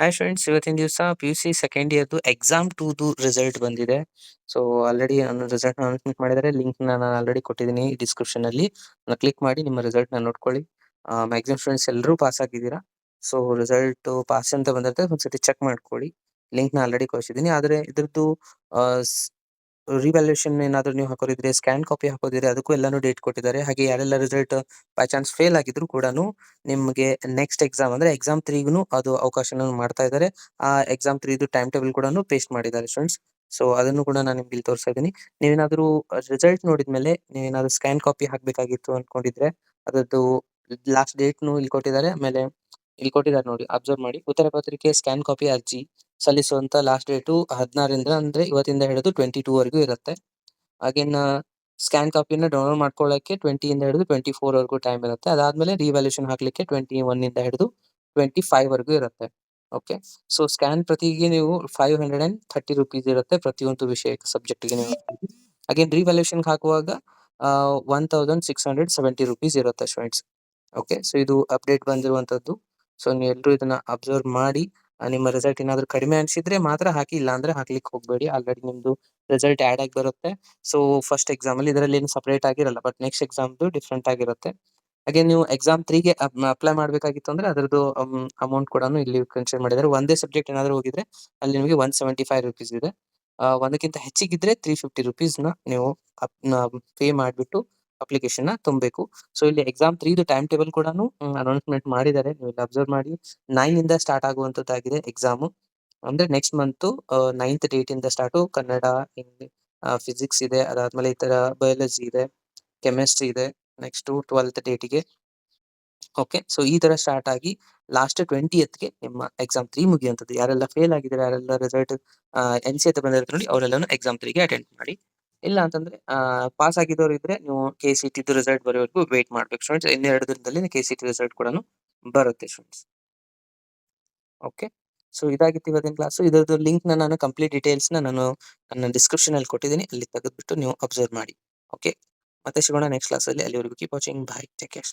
Hi friends ಇವತ್ತಿನ ದಿವಸ P U C second ಇಯರ್ದು ಎಕ್ಸಾಮ್ ಟೂದು ರಿಸಲ್ಟ್ ಬಂದಿದೆ. ಸೊ ಆಲ್ರೆಡಿ ನಾನು ರಿಸಲ್ಟ್ ಅನೌನ್ಸ್ಮೆಂಟ್ ಮಾಡಿದರೆ ಲಿಂಕ್ ನಾನು ಆಲ್ರೆಡಿ ಕೊಟ್ಟಿದ್ದೀನಿ ಡಿಸ್ಕ್ರಿಪ್ಷನ್ ಅಲ್ಲಿ. ಕ್ಲಿಕ್ ಮಾಡಿ ನಿಮ್ಮ ರಿಸಲ್ಟ್ನ ನೋಡ್ಕೊಳ್ಳಿ. ಮ್ಯಾಕ್ಸಿಮಮ್ ಸ್ಟೂಡೆಂಟ್ಸ್ ಎಲ್ಲರೂ ಪಾಸ್ ಆಗಿದ್ದೀರಾ? ಸೊ ರಿಸಲ್ಟ್ ಪಾಸ್ ಅಂತ ಬಂದಿರುತ್ತೆ, ಒಂದ್ಸತಿ ಚೆಕ್ ಮಾಡ್ಕೊಳ್ಳಿ. ಲಿಂಕ್ನ ಆಲ್ರೆಡಿ ಕಳಿಸಿದ್ದೀನಿ ಆದರೆ ಇದ್ರದ್ದು ರಿವ್ಯಾಲ್ಯೂಯೇಷನ್ ಏನಾದ್ರು ನೀವು ಹಾಕೋದಿದ್ರೆ ಸ್ಕ್ಯಾನ್ ಕಾಪಿ ಹಾಕೋದಿದ್ರೆ ಅದಕ್ಕೂ ಎಲ್ಲಾನು ಡೇಟ್ ಕೊಟ್ಟಿದ್ದಾರೆ. ಹಾಗೆ ಯಾರೆಲ್ಲ ರಿಸಲ್ಟ್ ಬೈ ಚಾನ್ಸ್ ಫೇಲ್ ಆಗಿದ್ರು ಕೂಡ ನಿಮಗೆ ನೆಕ್ಸ್ಟ್ ಎಕ್ಸಾಮ್ ಅಂದ್ರೆ ಎಕ್ಸಾಮ್ ತ್ರೀಗೂ ಅದು ಅವಕಾಶನ ಮಾಡ್ತಾ ಇದ್ದಾರೆ. ಆ ಎಕ್ಸಾಮ್ ತ್ರೀದು ಟೈಮ್ ಟೇಬಲ್ ಕೂಡ ಪೇಸ್ಟ್ ಮಾಡಿದ್ದಾರೆ ಸ್ಟೂಡೆಂಟ್ಸ್ ಸೊ ಅದನ್ನು ಕೂಡ ನಾನು ನಿಮ್ಗೆ ಇಲ್ಲಿ ತೋರಿಸ್ತಾ ಇದ್ದೀನಿ. ನೀವೇನಾದ್ರೂ ರಿಸಲ್ಟ್ ನೋಡಿದ್ಮೇಲೆ ನೀವೇನಾದ್ರೂ ಸ್ಕ್ಯಾನ್ ಕಾಪಿ ಹಾಕ್ಬೇಕಾಗಿತ್ತು ಅನ್ಕೊಂಡಿದ್ರೆ ಅದರದ್ದು ಲಾಸ್ಟ್ ಡೇಟ್ನು ಇಲ್ಲಿ ಕೊಟ್ಟಿದ್ದಾರೆ. ಆಮೇಲೆ ಇಲ್ಲಿ ಕೊಟ್ಟಿದ್ದಾರೆ ನೋಡಿ ಅಬ್ಸರ್ವ್ ಮಾಡಿ. ಉತ್ತರ ಪತ್ರಿಕೆ ಸ್ಕ್ಯಾನ್ ಕಾಪಿ ಅರ್ಜಿ. ಸಲ್ಲಿಸುವಂತ ಲಾಸ್ಟ್ ಡೇಟು ಹದಿನಾರರಿಂದ ಅಂದ್ರೆ ಇವತ್ತಿಂದ ಹಿಡಿದು ಟ್ವೆಂಟಿ ಟೂ ವರೆಗೂ ಇರುತ್ತೆ. ಅಗೇನ್ ಸ್ಕ್ಯಾನ್ ಕಾಪಿನ ಡೌನ್ಲೋಡ್ ಮಾಡ್ಕೊಳ್ಳೋಕ್ಕೆ ಟ್ವೆಂಟಿಯಿಂದ ಹಿಡಿದು ಟ್ವೆಂಟಿ ಫೋರ್ ವರೆಗೂ ಟೈಮ್ ಇರುತ್ತೆ. ಅದಾದ್ಮೇಲೆ ರಿವ್ಯಾಲ್ಯೂಷನ್ ಹಾಕಲಿಕ್ಕೆ ಟ್ವೆಂಟಿ ಒನ್ನಿಂದ ಹಿಡಿದು ಟ್ವೆಂಟಿ ಫೈವ್ ವರೆಗೂ ಇರುತ್ತೆ. ಓಕೆ ಸೊ ಸ್ಕ್ಯಾನ್ ಪ್ರತಿಗೆ ನೀವು five hundred and thirty rupees ಇರುತ್ತೆ ಪ್ರತಿಯೊಂದು ವಿಷಯಕ್ಕೆ ಸಬ್ಜೆಕ್ಟ್ಗೆ ನೀವು ಅಗೇನ್ ರಿವ್ಯಾಲ್ಯೂಷನ್ ಹಾಕುವಾಗ one thousand six hundred seventy rupees ಇರುತ್ತೆ ಸ್ಟೂಡೆಂಟ್ಸ್ ಓಕೆ ಸೊ ಇದು ಅಪ್ಡೇಟ್ ಬಂದಿರುವಂಥದ್ದು ಸೊ ನೀವು ಎಲ್ಲರೂ ಇದನ್ನ ಅಬ್ಸರ್ವ್ ಮಾಡಿ ನಿಮ್ಮ ರಿಸಲ್ಟ್ ಏನಾದ್ರು ಕಡಿಮೆ ಅನ್ಸಿದ್ರೆ ಮಾತ್ರ ಹಾಕಿ ಇಲ್ಲ ಅಂದ್ರೆ ಹಾಕ್ಲಿಕ್ಕೆ ಹೋಗ್ಬೇಡಿ. ಆಲ್ರೆಡಿ ನಿಮ್ದು ರಿಸಲ್ಟ್ ಆಡ್ ಆಗಿ ಬರುತ್ತೆ. ಸೊ ಫಸ್ಟ್ ಎಕ್ಸಾಮ್ ಅಲ್ಲಿ ಇದರಲ್ಲಿ ಏನು ಸಪರೇಟ್ ಆಗಿರಲ್ಲ ಬಟ್ ನೆಕ್ಸ್ಟ್ ಎಕ್ಸಾಮ್ದು ಡಿಫ್ರೆಂಟ್ ಆಗಿರುತ್ತೆ. ಹಾಗೆ ನೀವು ಎಕ್ಸಾಮ್ ತ್ರೀಗೆ ಅಪ್ಲೈ ಮಾಡಬೇಕಾಗಿತ್ತು ಅಂದ್ರೆ ಅದರದ್ದು ಅಮೌಂಟ್ ಕೂಡ ಇಲ್ಲಿ ಕನ್ಸಿಡರ್ ಮಾಡಿದ್ದಾರೆ. ಒಂದೇ ಸಬ್ಜೆಕ್ಟ್ ಏನಾದ್ರು ಹೋಗಿದ್ರೆ ಅಲ್ಲಿ ನಿಮಗೆ ಒನ್ ಸೆವೆಂಟಿ ಫೈವ್ ರುಪೀಸ್ ಇದೆ ಒಂದಕ್ಕಿಂತ ಹೆಚ್ಚಿಗಿದ್ರೆ ತ್ರೀ ಫಿಫ್ಟಿ ರುಪೀಸ್ನ ನೀವು ಪೇ ಮಾಡಿಬಿಟ್ಟು ಅಪ್ಲಿಕೇಶನ್ನ ತುಂಬಬೇಕು. ಸೊ ಇಲ್ಲಿ ಎಕ್ಸಾಮ್ ತ್ರೀದು ಟೈಮ್ ಟೇಬಲ್ ಕೂಡ ಅನೌನ್ಸ್ಮೆಂಟ್ ಮಾಡಿದ್ದಾರೆ. ನೀವು ಇಲ್ಲಿ ಅಬ್ಸರ್ವ್ ಮಾಡಿ. ನೈನ್ ಇಂದ ಸ್ಟಾರ್ಟ್ ಆಗುವಂತದ್ದಾಗಿದೆ ಎಕ್ಸಾಮ್ ಅಂದ್ರೆ ನೆಕ್ಸ್ಟ್ ಮಂತ್ ನೈನ್ತ್ ಡೇಟ್ ಇಂದ ಸ್ಟಾರ್ಟ್ ಕನ್ನಡ ಫಿಸಿಕ್ಸ್ ಇದೆ. ಅದಾದ್ಮೇಲೆ ಈ ತರ ಬಯಾಲಜಿ ಇದೆ ಕೆಮಿಸ್ಟ್ರಿ ಇದೆ. ನೆಕ್ಸ್ಟ್ ಟ್ವೆಲ್ತ್ ಡೇಟಿಗೆ ಓಕೆ ಸೊ ಈ ತರ ಸ್ಟಾರ್ಟ್ ಆಗಿ ಲಾಸ್ಟ್ ಟ್ವೆಂಟಿ ಗೆ ನಿಮ್ಮ ಎಕ್ಸಾಮ್ ತ್ರೀ ಮುಗಿಯುವಂಥದ್ದು. ಯಾರೆಲ್ಲ ಫೇಲ್ ಆಗಿದ್ದಾರೆ, ಯಾರೆಲ್ಲ ರಿಸಲ್ಟ್ ಎನ್ ಸಿ ಅಂತ ಬಂದಿರೋದು ನೋಡಿ ಅವರೆಲ್ಲ ಎಕ್ಸಾಮ್ ತ್ರೀಗೆ ಅಟೆಂಡ್ ಮಾಡಿ. ಇಲ್ಲ ಅಂತಂದ್ರೆ ಪಾಸ್ ಆಗಿದ್ದವರು ಇದ್ರೆ ನೀವು ಕೆ ಸಿ ಟಿ ರಿಸಲ್ಟ್ ಬರೋವರೆಗೂ ವೇಟ್ ಮಾಡ್ಬೇಕು ಸ್ಟೂಡೆಂಟ್ಸ್ ಇನ್ನೆರಡು ದಿನದಲ್ಲಿ ಕೆ ಸಿ ಟಿ ರಿಸಲ್ಟ್ ಕೂಡ ಬರುತ್ತೆ ಸ್ಟೂಡೆಂಟ್ಸ್ ಓಕೆ ಸೊ ಇದಾಗಿತ್ತು ಇವತ್ತಿನ ಕ್ಲಾಸ್ ಇದರದ್ದು ಲಿಂಕ್ನ ನಾನು ಕಂಪ್ಲೀಟ್ ಡೀಟೇಲ್ಸ್ನ ನಾನು ನನ್ನ ಡಿಸ್ಕ್ರಿಪ್ಷನ್ ಅಲ್ಲಿ ಕೊಟ್ಟಿದ್ದೀನಿ. ಅಲ್ಲಿ ತೆಗೆದ್ಬಿಟ್ಟು ನೀವು ಅಬ್ಸರ್ವ್ ಮಾಡಿ. ಓಕೆ ಮತ್ತೆ ಸಿಗೋಣ ನೆಕ್ಸ್ಟ್ ಕ್ಲಾಸ್ ಅಲ್ಲಿ. ಅಲ್ಲಿವರೆಗೂ keep watching bye take care